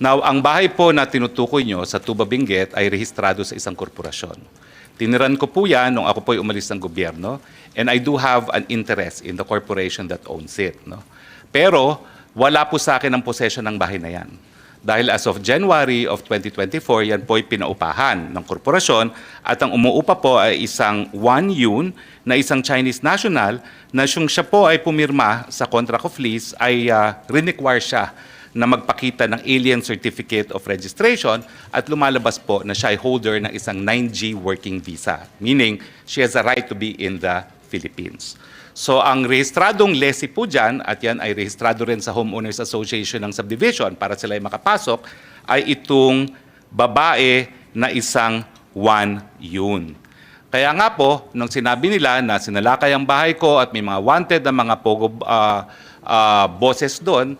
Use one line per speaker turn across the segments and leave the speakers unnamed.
Now, ang bahay po na tinutukoy nyo sa Tuba Benguet ay rehistrado sa isang korporasyon. Tiniran ko po yan nung ako po ay umalis ng gobyerno and I do have an interest in the corporation that owns it. No? Pero wala po sa akin ang possession ng bahay na yan. Dahil as of January of 2024, yan po ay pinaupahan ng korporasyon at ang umuupa po ay isang Wan Yun na isang Chinese national na siyang siya po ay pumirma sa contract of lease ay uh, require siya na magpakita ng alien certificate of registration at lumalabas po na siya ay holder ng isang 9G working visa, meaning she has a right to be in the Philippines. So ang rehistradong lessee po dyan, at yan ay rehistrado rin sa Homeowners Association ng Subdivision para sila ay makapasok, ay itong babae na isang one yun. Kaya nga po, nung sinabi nila na sinalakay ang bahay ko at may mga wanted na mga pogo ah, ah, bosses doon,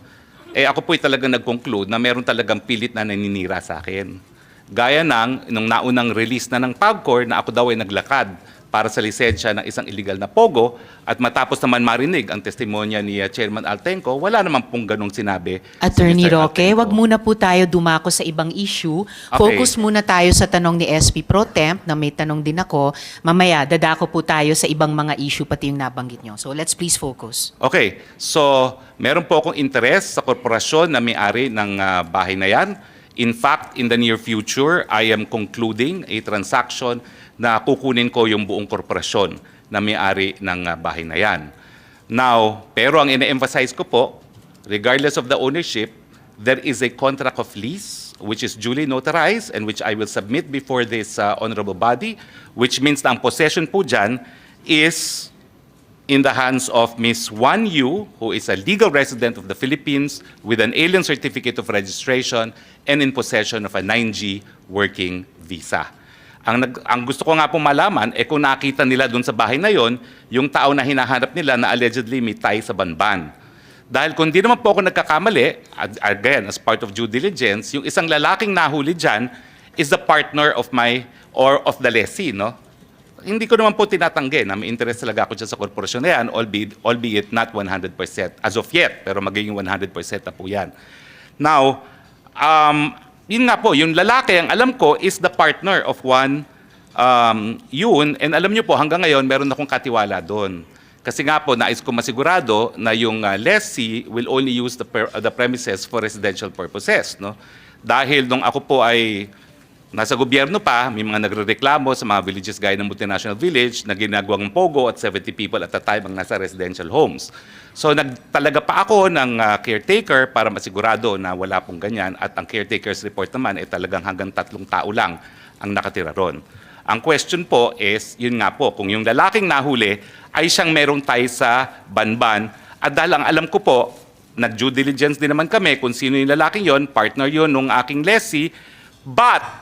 eh ako po'y talagang nag-conclude na meron talagang pilit na naninira sa akin. Gaya ng, nung naunang release na ng PAGCOR na ako daw ay naglakad para sa lisensya ng isang illegal na pogo at matapos naman marinig ang testimonya ni uh, Chairman Altenco, wala naman pong ganong sinabi. si
Attorney
Mr.
Roque,
Altenco.
wag muna po tayo dumako sa ibang issue.
Okay.
Focus muna tayo sa tanong ni SP Pro Temp na may tanong din ako. Mamaya, dadako po tayo sa ibang mga issue pati yung nabanggit nyo. So let's please focus.
Okay, so meron po akong interest sa korporasyon na may-ari ng ah, bahay na yan. In fact, in the near future, I am concluding a transaction na kukunin ko yung buong korporasyon na may-ari ng ah, bahay na yan. Now, pero ang ine-emphasize ko po, regardless of the ownership, there is a contract of lease which is duly notarized and which I will submit before this uh, honorable body, which means na ang possession po dyan is in the hands of Ms. Wan Yu, who is a legal resident of the Philippines with an alien certificate of registration and in possession of a 9G working visa. Ang, nag, ang gusto ko nga po malaman, eh kung nakita nila doon sa bahay na yon, yung tao na hinahanap nila na allegedly may tie sa banban. Dahil kung di naman po ako nagkakamali, ag- again, as part of due diligence, yung isang lalaking nahuli dyan is the partner of my, or of the lessee, no? Hindi ko naman po tinatanggi na may interest talaga ako dyan sa korporasyon na yan, albeit, albeit not 100% as of yet, pero magiging 100% na po yan. Now, um, yun nga po, yung lalaki, ang alam ko, is the partner of one um, yun, and alam nyo po, hanggang ngayon, meron akong katiwala doon. Kasi nga po, nais ko masigurado na yung uh, lessee will only use the, per- uh, the premises for residential purposes. No? Dahil nung ako po ay Nasa gobyerno pa, may mga nagrereklamo sa mga villages gaya ng multinational village na ginagawang pogo at 70 people at a time ang nasa residential homes. So nagtalaga pa ako ng ah, caretaker para masigurado na wala pong ganyan at ang caretaker's report naman ay talagang hanggang tatlong tao lang ang nakatira ron. Ang question po is, yun nga po, kung yung lalaking nahuli ay siyang merong tie sa banban at dahil ang alam ko po, nag-due diligence din naman kami kung sino yung lalaking yon, partner yon nung aking lessee, but